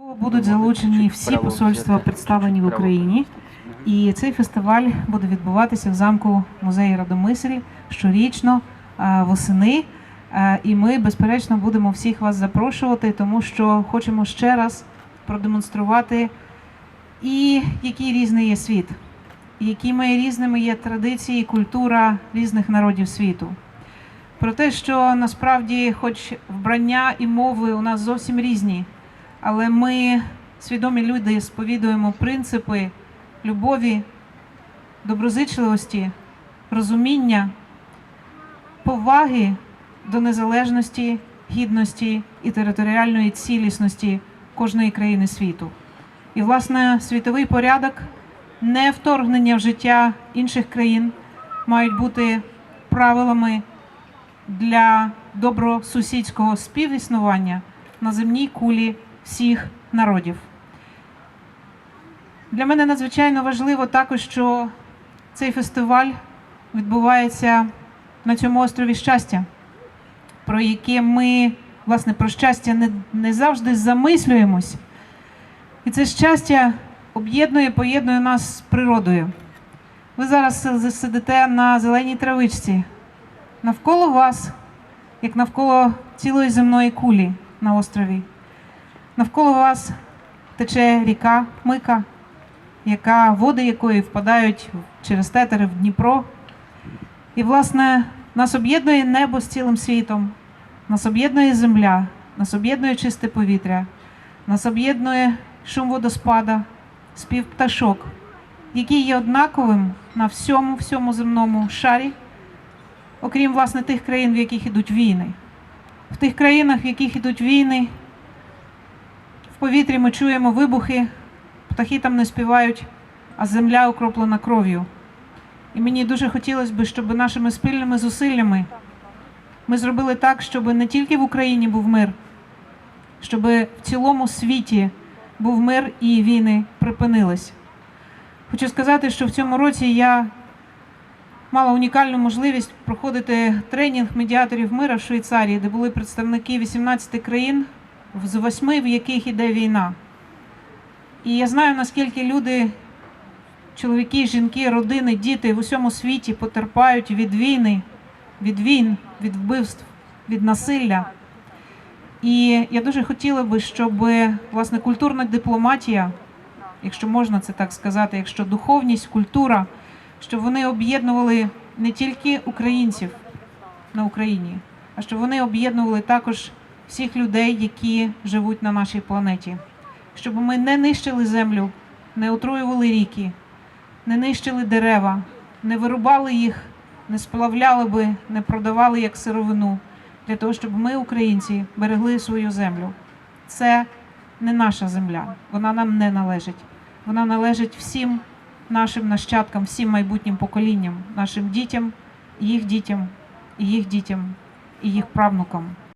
Будуть залучені всі посольства, представлені в Україні, і цей фестиваль буде відбуватися в замку музею Радомислі щорічно е, восени. Е, І ми, безперечно, будемо всіх вас запрошувати, тому що хочемо ще раз продемонструвати, і який різний є світ, і якими різними є традиції, культура різних народів світу. Про те, що насправді, хоч вбрання і мови у нас зовсім різні, але ми, свідомі люди, сповідуємо принципи любові, доброзичливості, розуміння, поваги до незалежності, гідності і територіальної цілісності кожної країни світу. І, власне, світовий порядок, не вторгнення в життя інших країн мають бути правилами для добросусідського співіснування на земній кулі всіх народів. Для мене надзвичайно важливо також, що цей фестиваль відбувається на цьому острові щастя, про яке ми, власне, про щастя не, не завжди замислюємось. І це щастя об'єднує, поєднує нас з природою. Ви зараз сидите на зеленій травичці. Навколо вас, як навколо цілої земної кулі на острові, навколо вас тече ріка Мика, яка води якої впадають через тетери в Дніпро. І, власне, нас об'єднує небо з цілим світом, нас об'єднує земля, нас об'єднує чисте повітря, нас об'єднує шум водоспада, спів пташок, який є однаковим на всьому всьому земному шарі, окрім власне тих країн, в яких ідуть війни. В тих країнах, в яких ідуть війни, повітрі ми чуємо вибухи, птахи там не співають, а земля окроплена кров'ю. І мені дуже хотілося б, щоб нашими спільними зусиллями ми зробили так, щоб не тільки в Україні був мир, щоб в цілому світі був мир і війни припинились. Хочу сказати, що в цьому році я мала унікальну можливість проходити тренінг медіаторів мира в Швейцарії, де були представники 18 країн, з восьми, в яких іде війна. І я знаю, наскільки люди, чоловіки, жінки, родини, діти в усьому світі потерпають від війни, від війн, від вбивств, від насилля. І я дуже хотіла би, щоб власне культурна дипломатія, якщо можна це так сказати, якщо духовність, культура, щоб вони об'єднували не тільки українців на Україні, а щоб вони об'єднували також всіх людей, які живуть на нашій планеті, щоб ми не нищили землю, не отруювали ріки, не нищили дерева, не вирубали їх, не сплавляли би, не продавали як сировину для того, щоб ми, українці, берегли свою землю. Це не наша земля, вона нам не належить. Вона належить всім нашим нащадкам, всім майбутнім поколінням, нашим дітям, їх дітям, їх дітям, і їх правнукам.